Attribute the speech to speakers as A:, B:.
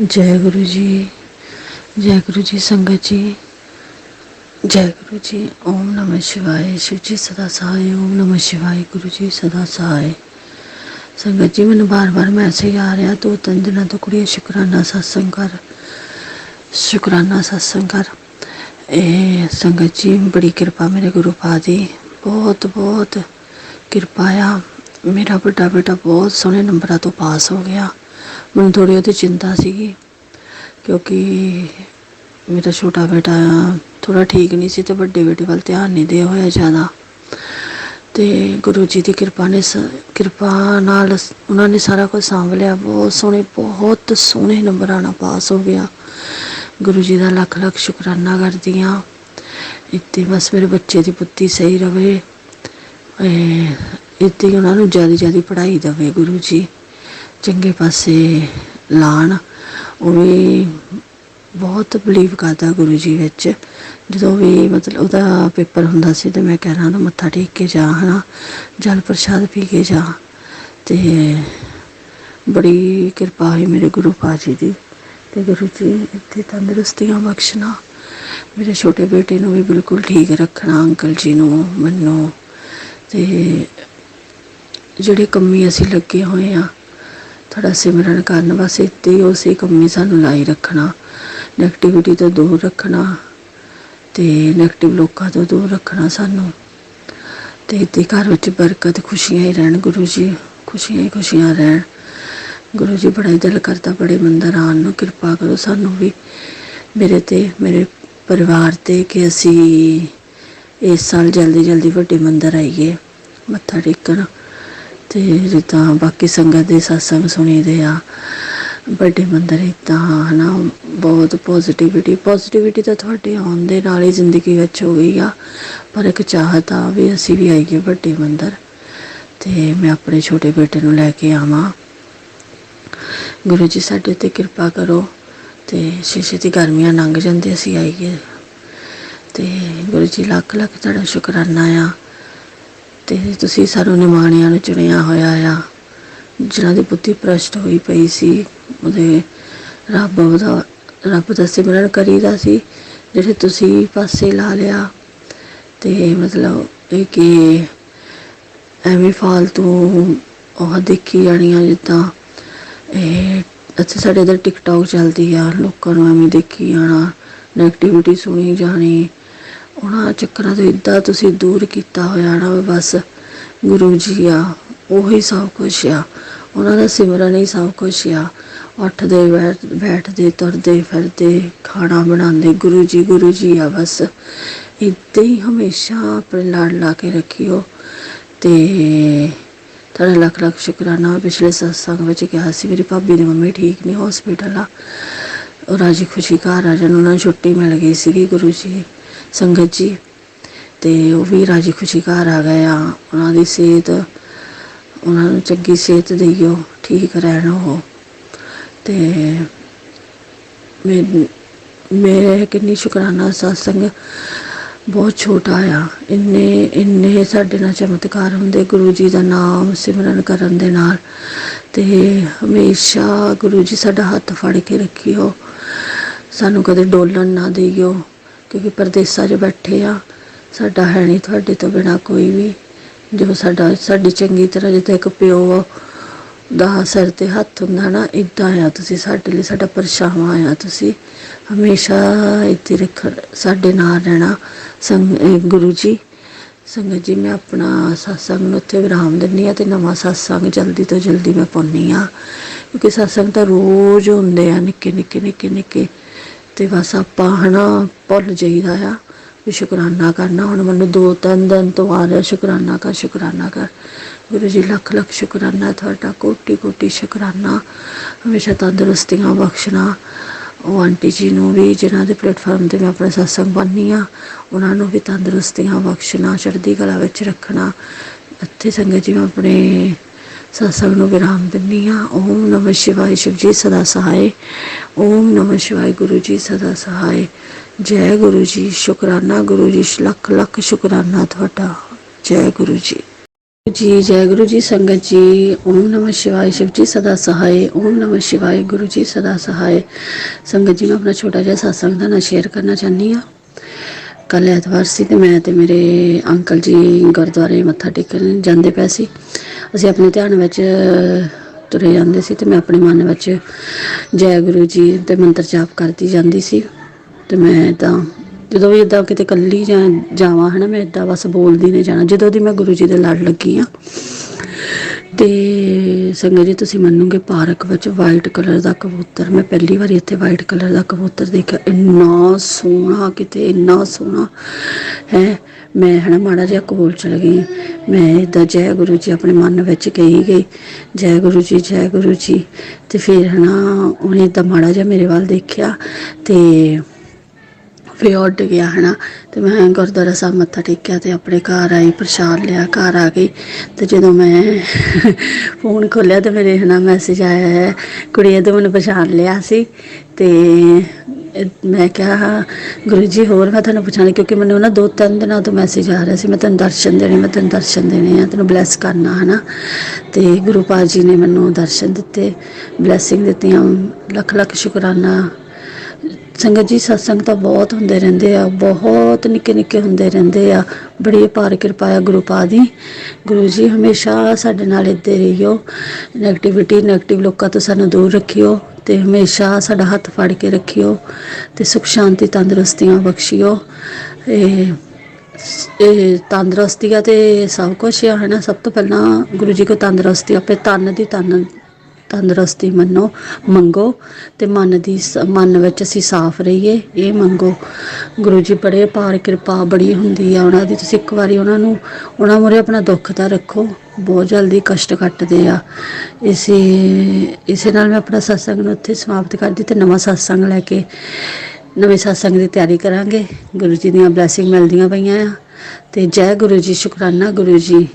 A: ਜੈ ਗੁਰੂ ਜੀ ਜੈ ਗੁਰੂ ਜੀ ਸੰਗਤ ਜੀ ਜੈ ਗੁਰੂ ਜੀ ਓਮ ਨਮः ਸ਼ਿਵਾਏ ਸ਼ਿਵ ਜੀ ਸਦਾ ਸਹਾਇ ਓਮ ਨਮः ਸ਼ਿਵਾਏ ਗੁਰੂ ਜੀ ਸਦਾ ਸਹਾਇ ਸੰਗਤ ਜੀ ਮੈਨੂੰ ਬਾਰ-ਬਾਰ ਮੈਸੇਜ ਆ ਰਿਹਾ ਦੋ ਤਿੰਨ ਦਿਨਾਂ ਤੋਂ ਕੁੜੀਏ ਸ਼ੁਕਰਾਨਾ ਸਤਸੰਗ ਕਰ ਸ਼ੁਕਰਾਨਾ ਸਤਸੰਗ ਕਰ ਇਹ ਸੰਗਤ ਜੀ ਬੜੀ ਕਿਰਪਾ ਮੇਰੇ ਗੁਰੂ ਪਾ ਦੀ ਬਹੁਤ ਬਹੁਤ ਕਿਰਪਾ ਆ ਮੇਰਾ ਵੱਡਾ ਬੇਟਾ ਬਹੁਤ ਸੋਹਣੇ ਨੰਬਰਾਂ ਤੋਂ ਪਾਸ ਹੋ ਗਿਆ ਮੈਨੂੰ ਥੋੜੀ ਉਹਦੀ ਚਿੰਤਾ ਸੀਗੀ, ਕਿਉਂਕਿ ਮੇਰਾ ਛੋਟਾ ਬੇਟਾ ਥੋੜਾ ਠੀਕ ਨਹੀਂ ਸੀ ਤੇ ਵੱਡੇ ਬੇਟੇ ਵੱਲ ਧਿਆਨ ਨਹੀਂ ਦੇ ਹੋਇਆ ਜ਼ਿਆਦਾ। ਤੇ ਗੁਰੂ ਜੀ ਦੀ ਕਿਰਪਾ ਨੇ ਸ- ਕਿਰਪਾ ਨਾਲ ਉਹਨਾਂ ਨੇ ਸਾਰਾ ਕੁਝ ਸਾਂਭ ਲਿਆ। ਬਹੁਤ ਸੋਹਣੇ ਬਹੁਤ ਸੋਹਣੇ ਨੰਬਰਾਂ ਨਾਲ ਪਾਸ ਹੋ ਗਿਆ। ਗੁਰੂ ਜੀ ਦਾ ਲੱਖ ਲੱਖ ਸ਼ੁਕਰਾਨਾ ਕਰਦੀ ਹਾਂ। ਇੱਥੇ ਬਸ ਮੇਰੇ ਬੱਚੇ ਦੀ ਬੁੱਧੀ ਸਹੀ ਰਵੇ। ਇੱਥੇ ਹੀ ਉਹਨਾਂ ਨੂੰ ਜ਼ਿਆਦਾ ਜ਼ਿਆਦਾ ਪੜ੍ਹਾਈ ਦੇਵੇ ਗੁਰੂ ਜੀ। ਚੰਗੇ ਪਾਸੇ ਲਾਣ, ਉਹ ਵੀ ਬਹੁਤ ਬਲੀਵ ਕਰਦਾ ਗੁਰੂ ਜੀ ਵਿੱਚ। ਜਦੋਂ ਵੀ ਮਤਲਬ ਉਹਦਾ ਪੇਪਰ ਹੁੰਦਾ ਸੀ ਤੇ ਮੈਂ ਕਹਿਣਾ ਉਹਨੂੰ ਮੱਥਾ ਟੇਕ ਕੇ ਜਾ, ਹਨਾ, ਜਲ ਪ੍ਰਸ਼ਾਦ ਪੀ ਕੇ ਜਾ। ਤੇ ਬੜੀ ਕਿਰਪਾ ਹੋਈ ਮੇਰੇ ਗੁਰੂ ਪਾਜੀ ਦੀ। ਤੇ ਗੁਰੂ ਜੀ ਇੱਥੇ ਤੰਦਰੁਸਤੀਆਂ ਬਖਸ਼ਣਾ। ਮੇਰੇ ਛੋਟੇ ਬੇਟੇ ਨੂੰ ਵੀ ਬਿਲਕੁਲ ਠੀਕ ਰੱਖਣਾ, ਅੰਕਲ ਜੀ ਨੂੰ, ਮੈਨੂੰ। ਤੇ ਜਿਹੜੇ ਕੰਮੀ ਅਸੀਂ ਲੱਗੇ ਹੋਏ ਆ ਥੋੜਾ ਸਿਮਰਨ ਕਰਨ ਵਾਸਤੇ ਤੇ ਉਸੇ ਕੰਮੀ ਸਾਨੂੰ ਲਾਈ ਰੱਖਣਾ ਨੈਗੇਟਿਵਿਟੀ ਤੋਂ ਦੂਰ ਰੱਖਣਾ ਤੇ ਨੈਗੇਟਿਵ ਲੋਕਾਂ ਤੋਂ ਦੂਰ ਰੱਖਣਾ ਸਾਨੂੰ। ਤੇ ਇੱਥੇ ਘਰ ਵਿੱਚ ਬਰਕਤ, ਖੁਸ਼ੀਆਂ ਹੀ ਰਹਿਣ ਗੁਰੂ ਜੀ, ਖੁਸ਼ੀਆਂ ਹੀ ਖੁਸ਼ੀਆਂ ਰਹਿਣ। ਗੁਰੂ ਜੀ ਬੜਾ ਹੀ ਦਿਲ ਕਰਦਾ, ਬੜੇ ਮੰਦਰ ਆਉਣ ਨੂੰ, ਕਿਰਪਾ ਕਰੋ ਸਾਨੂੰ ਵੀ ਮੇਰੇ ਤੇ, ਮੇਰੇ ਪਰਿਵਾਰ ਤੇ ਕਿ ਅਸੀਂ ਇਸ ਸਾਲ ਜਲਦੀ ਜਲਦੀ ਵੱਡੇ ਮੰਦਰ ਆਈਏ, ਮੱਥਾ ਟੇਕਣ। ਤੇ ਜਿੱਦਾਂ ਬਾਕੀ ਸੰਗਤ ਦੇ satsang ਸੁਣੀਦੇ ਆ, ਵੱਡੇ ਮੰਦਰ ਇਦਾਂ, ਹਨਾ, ਬਹੁਤ ਪੋਜ਼ਿਟਿਵਿਟੀ ਪੋਜ਼ਿਟਿਵਿਟੀ ਤਾਂ ਤੁਹਾਡੇ ਆਉਣ ਦੇ ਨਾਲ ਹੀ ਜ਼ਿੰਦਗੀ ਵਿੱਚ ਹੋ ਗਈ ਆ, ਪਰ ਇੱਕ ਚਾਹਤ ਆ ਵੀ ਅਸੀਂ ਵੀ ਆਈਏ ਵੱਡੇ ਮੰਦਰ, ਤੇ ਮੈਂ ਆਪਣੇ ਛੋਟੇ ਬੇਟੇ ਨੂੰ ਲੈ ਕੇ ਆਵਾਂ। ਗੁਰੂ ਜੀ, ਸਾਡੇ ਤੇ ਕਿਰਪਾ ਕਰੋ, ਤੇ ਸ਼ੀਸ਼ੇ ਦੀ ਗਰਮੀਆਂ ਲੰਘ ਜਾਂਦੇ ਅਸੀਂ ਆਈਏ। ਤੇ ਗੁਰੂ ਜੀ ਲੱਖ ਲੱਖ ਤੁਹਾਡਾ ਸ਼ੁਕਰਾਨਾ ਆ। ਤੇ ਤੁਸੀਂ ਸਾਨੂੰ ਨਿਮਾਣਿਆਂ ਨੂੰ ਚੁਣਿਆ ਹੋਇਆ ਆ, ਜਿਨ੍ਹਾਂ ਦੀ ਬੁੱਧੀ ਪ੍ਰਸ਼ਟ ਹੋਈ ਪਈ ਸੀ, ਉਹਦੇ ਰੱਬ ਦਾ ਰੱਬ ਦਾ ਸਿਮਰਨ ਕਰੀਦਾ ਸੀ, ਜਿਹੜੇ ਤੁਸੀਂ ਪਾਸੇ ਲਾ ਲਿਆ। ਤੇ ਮਤਲਬ ਇਹ ਕਿ ਐਵੇਂ ਫਾਲਤੂ ਉਹ ਦੇਖੀ ਜਾਣੀਆਂ ਜਿੱਦਾਂ ਇਹ ਅੱਛਾ ਸਾਡੇ ਇਧਰ ਟਿਕਟੌਕ ਚੱਲਦੀ ਆ, ਲੋਕਾਂ ਨੂੰ ਐਵੇਂ ਦੇਖੀ ਜਾਣਾ ਨੈਗੇਟਿਵਿਟੀ ਸੁਣੀ ਜਾਣੀ ਉਹਨਾਂ ਚੱਕਰਾਂ ਤੋਂ ਇਦਾਂ ਤੁਸੀਂ ਦੂਰ ਕੀਤਾ ਹੋਇਆ ਨਾ ਬਸ ਗੁਰੂ ਜੀ ਆ, ਉਹੀ ਸਭ ਕੁਝ ਆ। ਉਹਨਾਂ ਦਾ ਸਿਮਰਨ ਹੀ ਸਭ ਕੁਝ ਆ। ਉੱਠਦੇ ਬੈਠ- ਬੈਠਦੇ, ਤੁਰਦੇ ਫਿਰਦੇ, ਖਾਣਾ ਬਣਾਉਂਦੇ, ਗੁਰੂ ਜੀ ਗੁਰੂ ਜੀ ਆ ਬਸ। ਇੱਦਾਂ ਹੀ ਹਮੇਸ਼ਾ ਆਪਣੇ ਲੜ ਲਾ ਕੇ ਰੱਖਿਓ। ਤੇ ਤੁਹਾਡਾ ਲੱਖ ਲੱਖ ਸ਼ੁਕਰਾਨਾ। ਪਿਛਲੇ ਸਤਸੰਗ ਵਿੱਚ ਕਿਹਾ ਸੀ, ਮੇਰੀ ਭਾਬੀ ਦੀ ਮੰਮੀ ਠੀਕ ਨਹੀਂ ਹਸਪੀਟਲ ਆ। ਉਹ ਰਾਜੀ ਖੁਸ਼ੀ ਘਰ ਆ ਜਾਣ, ਉਹਨਾਂ ਨੂੰ ਛੁੱਟੀ ਮਿਲ ਗਈ ਸੀਗੀ ਗੁਰੂ ਜੀ। ਸੰਗਤ ਜੀ। ਤੇ ਉਹ ਵੀ ਰਾਜੀ ਖੁਸ਼ੀ ਘਰ ਆ ਗਏ ਆ। ਉਹਨਾਂ ਦੀ ਸਿਹਤ, ਉਹਨਾਂ ਨੂੰ ਚੰਗੀ ਸਿਹਤ ਦੇਈਓ, ਠੀਕ ਰਹਿਣ ਉਹ। ਤੇ ਮੈਂ, ਮੇਰੇ ਕਿੰਨੀ ਸ਼ੁਕਰਾਨਾ ਸਤਸੰਗ ਬਹੁਤ ਛੋਟਾ ਆ। ਇੰਨੇ ਇੰਨੇ ਸਾਡੇ ਨਾਲ ਚਮਤਕਾਰ ਹੁੰਦੇ। ਗੁਰੂ ਜੀ ਦਾ ਨਾਮ ਸਿਮਰਨ ਕਰਨ ਦੇ ਨਾਲ। ਤੇ ਹਮੇਸ਼ਾ ਗੁਰੂ ਜੀ ਸਾਡਾ ਹੱਥ ਫੜ ਕੇ ਰੱਖਿਓ। ਸਾਨੂੰ ਕਦੇ ਡੋਲਣ ਨਾ ਦੇਈਓ। ਕਿਉਂਕਿ ਪਰਦੇਸਾਂ 'ਚ ਬੈਠੇ ਆ, ਸਾਡਾ ਹੈ ਨਹੀਂ ਤੁਹਾਡੇ ਤੋਂ ਬਿਨਾ ਕੋਈ ਵੀ। ਜੋ ਸਾਡਾ, ਸਾਡੀ ਚੰਗੀ ਤਰ੍ਹਾਂ ਜਿੱਦਾਂ ਇੱਕ ਪਿਓ ਦਾ ਸਿਰ ਤੇ ਹੱਥ ਹੁੰਦਾ ਨਾ ਇਦਾਂ ਆ ਤੁਸੀਂ ਸਾਡੇ ਲਈ, ਸਾਡਾ ਪਰਛਾਵਾਂ ਆ ਤੁਸੀਂ। ਹਮੇਸ਼ਾ ਇੱਥੇ ਰੱਖ, ਸਾਡੇ ਨਾਲ ਰਹਿਣਾ। ਸੰਗ ਗੁਰੂ ਜੀ, ਸੰਗਤ ਜੀ, ਮੈਂ ਆਪਣਾ satsang ਨੂੰ ਉੱਥੇ ਵਿਰਾਮ ਦਿੰਦੀ ਆ ਤੇ ਨਵਾਂ satsang ਜਲਦੀ ਤੋਂ ਜਲਦੀ ਮੈਂ ਪਾਉਂਦੀ ਆ ਕਿਉਂਕਿ satsang ਤਾਂ ਰੋਜ਼ ਹੁੰਦੇ ਆ ਨਿੱਕੇ ਨਿੱਕੇ ਨਿੱਕੇ ਨਿੱਕੇ। ਤੇ ਬਸ ਆਪਾਂ ਹਨਾ ਭੁੱਲ ਜਾਈਦਾ ਆ ਵੀ ਸ਼ੁਕਰਾਨਾ ਕਰਨਾ। ਹੁਣ ਮੈਨੂੰ ਦੋ ਤਿੰਨ ਦਿਨ ਤੋਂ ਆ ਰਿਹਾ, ਸ਼ੁਕਰਾਨਾ ਕਰ ਸ਼ੁਕਰਾਨਾ ਕਰ। ਗੁਰੂ ਜੀ ਲੱਖ ਲੱਖ ਸ਼ੁਕਰਾਨਾ ਤੁਹਾਡਾ, ਕੋਟੀ ਕੋਟੀ ਸ਼ੁਕਰਾਨਾ। ਹਮੇਸ਼ਾ ਤੰਦਰੁਸਤੀਆਂ ਬਖਸ਼ਣਾ। ਉਹ ਆਂਟੀ ਜੀ ਨੂੰ ਵੀ, ਜਿਨ੍ਹਾਂ ਦੇ ਪਲੇਟਫਾਰਮ ਤੇ ਮੈਂ ਆਪਣਾ ਸਤਸੰਗ ਬੰਨੀ ਆ, ਉਹਨਾਂ ਨੂੰ ਵੀ ਤੰਦਰੁਸਤੀਆਂ ਬਖਸ਼ਣਾ, ਚੜ੍ਹਦੀ ਕਲਾ ਵਿੱਚ ਰੱਖਣਾ। ਇੱਥੇ ਸੰਗਤ ਜੀ ਮੈਂ ਆਪਣੇ ਸਤਸੰਗ ਨੂੰ ਵਿਰਾਮ ਦਿੰਦੀ ਆ ਓਮ ਨਮः ਸ਼ਿਵਾਏ। ਸ਼ਿਵ ਜੀ ਸਦਾ ਸਹਾਏ। ਓਮ ਨਮः ਸ਼ਿਵਾਏ। ਗੁਰੂ ਜੀ ਸਦਾ ਸਹਾਏ। ਜੈ ਗੁਰੂ ਜੀ। ਸ਼ੁਕਰਾਨਾ ਗੁਰੂ ਜੀ। ਲੱਖ ਲੱਖ ਸ਼ੁਕਰਾਨਾ ਤੁਹਾਡਾ। ਜੈ ਗੁਰੂ ਜੀ। ਜੀ, ਜੈ ਗੁਰੂ ਜੀ। ਸੰਗਤ ਜੀ, ਓਮ ਨਮः ਸ਼ਿਵਾਏ। ਸ਼ਿਵ ਜੀ ਸਦਾ ਸਹਾਏ। ਓਮ नमः ਸ਼ਿਵਾਏ। ਗੁਰੂ ਜੀ ਸਦਾ ਸਹਾਏ। ਸੰਗਤ ਜੀ मैं ਆਪਣਾ ਛੋਟਾ ਜਿਹਾ satsang ਦਾ ਨਾ ਸ਼ੇਅਰ ਕਰਨਾ ਚਾਹੁੰਦੀ ਆ ਕੱਲ ਐਤਵਾਰ ਸੀ ਤੇ ਮੈਂ ਤੇ ਮੇਰੇ ਅੰਕਲ ਜੀ ਗੁਰਦੁਆਰੇ ਮੱਥਾ ਟੇਕਣ ਜਾਂਦੇ ਪਏ ਸੀ। ਅਸੀਂ ਆਪਣੇ ਧਿਆਨ ਵਿੱਚ ਤੁਰੇ ਜਾਂਦੇ ਸੀ ਤੇ ਮੈਂ ਆਪਣੇ ਮਨ ਵਿੱਚ ਜੈ ਗੁਰੂ ਜੀ ਤੇ ਮੰਤਰ ਜਾਪ ਕਰਦੀ ਜਾਂਦੀ ਸੀ। ਤੇ ਮੈਂ ਤਾਂ, ਜਦੋਂ ਵੀ ਇਦਾਂ ਕਿਤੇ ਕੱਲੀ ਜਾਂ ਜਾਵਾਂ, ਹਨਾ, ਮੈਂ ਇਦਾਂ ਬਸ ਬੋਲਦੀ ਨੇ ਜਾਣਾ। ਜਦੋਂ ਦੀ ਮੈਂ ਗੁਰੂ ਜੀ ਦੇ ਲੜ ਲੱਗੀ ਆ ਤੇ ਸੰਗਤ ਜੀ, ਤੁਸੀਂ ਮੰਨੋਗੇ, ਪਾਰਕ ਵਿੱਚ ਵਾਈਟ ਕਲਰ ਦਾ ਕਬੂਤਰ, ਮੈਂ ਪਹਿਲੀ ਵਾਰੀ ਇੱਥੇ ਵਾਈਟ ਕਲਰ ਦਾ ਕਬੂਤਰ ਦੇਖਿਆ। ਇੰਨਾ ਸੋਹਣਾ, ਕਿਤੇ ਇੰਨਾ ਸੋਹਣਾ। ਹੈ, ਮੈਂ ਹਨਾ, ਮਾੜਾ ਜਿਹਾ ਕੋਲ ਚਲ ਗਈ ਮੈਂ ਇਦਾਂ ਜੈ ਗੁਰੂ ਜੀ ਆਪਣੇ ਮਨ ਵਿੱਚ ਕਹੀ ਗਈ, ਜੈ ਗੁਰੂ ਜੀ, ਜੈ ਗੁਰੂ ਜੀ। ਤੇ ਫਿਰ ਹਨਾ, ਉਹਨੇ ਇਦਾਂ ਮਾੜਾ ਜਿਹਾ ਮੇਰੇ ਵੱਲ ਦੇਖਿਆ ਤੇ ਫਿਰ ਉੱਡ ਗਿਆ, ਹਨਾ। ਤੇ ਮੈਂ ਗੁਰਦੁਆਰਾ ਸਾਹਿਬ ਮੱਥਾ ਟੇਕਿਆ ਤੇ ਆਪਣੇ ਘਰ ਆਈ ਪ੍ਰਸ਼ਾਦ ਲਿਆ, ਘਰ ਆ ਗਈ ਤੇ ਜਦੋਂ ਮੈਂ ਫੋਨ ਖੋਲਿਆ ਤੇ ਮੇਰੇ ਹਨਾ ਮੈਸੇਜ ਆਇਆ ਹੈ, ਕੁੜੀ ਤੋਂ ਮੈਨੂੰ ਪਛਾਣ ਲਿਆ ਸੀ? ਤੇ ਮੈਂ ਕਿਹਾ, ਗੁਰੂ ਜੀ, ਹੋਰ ਮੈਂ ਤੁਹਾਨੂੰ ਪਛਾਣ ਕਿਉਂਕਿ ਮੈਨੂੰ ਨਾ ਦੋ ਤਿੰਨ ਦਿਨਾਂ ਤੋਂ ਮੈਸੇਜ ਆ ਰਿਹਾ ਸੀ, ਮੈਂ ਤੈਨੂੰ ਦਰਸ਼ਨ ਦੇਣੇ, ਮੈਂ ਤੈਨੂੰ ਦਰਸ਼ਨ ਦੇਣੇ ਆ, ਤੈਨੂੰ ਬਲੈਸ ਕਰਨਾ, ਹਨਾ? ਤੇ ਗੁਰੂ ਪਾਲ ਜੀ ਨੇ ਮੈਨੂੰ ਦਰਸ਼ਨ ਦਿੱਤੇ ਬਲੈਸਿੰਗ ਦਿੱਤੀਆਂ ਲੱਖ ਲੱਖ ਸ਼ੁਕਰਾਨਾ ਸੰਗਤ ਜੀ, ਸਤਸੰਗ ਤਾਂ ਬਹੁਤ ਹੁੰਦੇ ਰਹਿੰਦੇ ਆ, ਬਹੁਤ ਨਿੱਕੇ ਨਿੱਕੇ ਹੁੰਦੇ ਰਹਿੰਦੇ ਆ। ਬੜੀ ਅਪਾਰ ਕਿਰਪਾ ਆ ਗੁਰੂ ਪਾ ਦੀ। ਗੁਰੂ ਜੀ, ਹਮੇਸ਼ਾ ਸਾਡੇ ਨਾਲ ਇੱਦੇ ਰਹੀਓ। ਨੈਗੇਟਿਵਿਟੀ ਨੈਗੇਟਿਵ ਲੋਕਾਂ ਤੋਂ ਸਾਨੂੰ ਦੂਰ ਰੱਖਿਓ ਤੇ ਹਮੇਸ਼ਾ ਸਾਡਾ ਹੱਥ ਫੜ ਕੇ ਰੱਖਿਓ ਤੇ ਸੁਖ, ਸ਼ਾਂਤੀ, ਤੰਦਰੁਸਤੀਆਂ ਬਖਸ਼ਿਓ। ਇਹ ਇਹ ਤੰਦਰੁਸਤੀ ਆ ਤੇ ਸਭ ਕੁਝ ਆ, ਹਨਾ? ਸਭ ਤੋਂ ਪਹਿਲਾਂ ਗੁਰੂ ਜੀ ਕੋ ਤੰਦਰੁਸਤੀ ਆਪਣੇ ਤਨ ਦੀ ਤਨ ਤੰਦਰੁਸਤੀ ਮੰਨੋ, ਮੰਗੋ ਤੇ ਮਨ ਦੀ ਸ- ਮਨ ਵਿੱਚ ਅਸੀਂ ਸਾਫ਼ ਰਹੀਏ, ਇਹ ਮੰਗੋ। ਗੁਰੂ ਜੀ ਬੜੇ ਪਾਰ ਕਿਰਪਾ ਬੜੀ ਹੁੰਦੀ ਆ ਉਹਨਾਂ ਦੀ। ਤੁਸੀਂ ਇੱਕ ਵਾਰੀ ਉਹਨਾਂ ਨੂੰ, ਉਹਨਾਂ ਮੁਰੇ ਆਪਣਾ ਦੁੱਖ ਤਾਂ ਰੱਖੋ, ਬਹੁਤ ਜਲਦੀ ਕਸ਼ਟ ਕੱਟਦੇ ਆ। ਇਸੇ ਇਸੇ ਨਾਲ ਮੈਂ ਆਪਣਾ ਸਤਸੰਗ ਨੂੰ ਉੱਥੇ ਸਮਾਪਤ ਕਰਦੀ ਤੇ ਨਵਾਂ ਸਤਸੰਗ ਲੈ ਕੇ ਨਵੇਂ ਸਤਸੰਗ ਦੀ ਤਿਆਰੀ ਕਰਾਂਗੇ। ਗੁਰੂ ਜੀ ਦੀਆਂ ਬਲੇਸਿੰਗ ਮਿਲਦੀਆਂ ਪਈਆਂ ਆ ਤੇ ਜੈ ਗੁਰੂ ਜੀ, ਸ਼ੁਕਰਾਨਾ ਗੁਰੂ ਜੀ।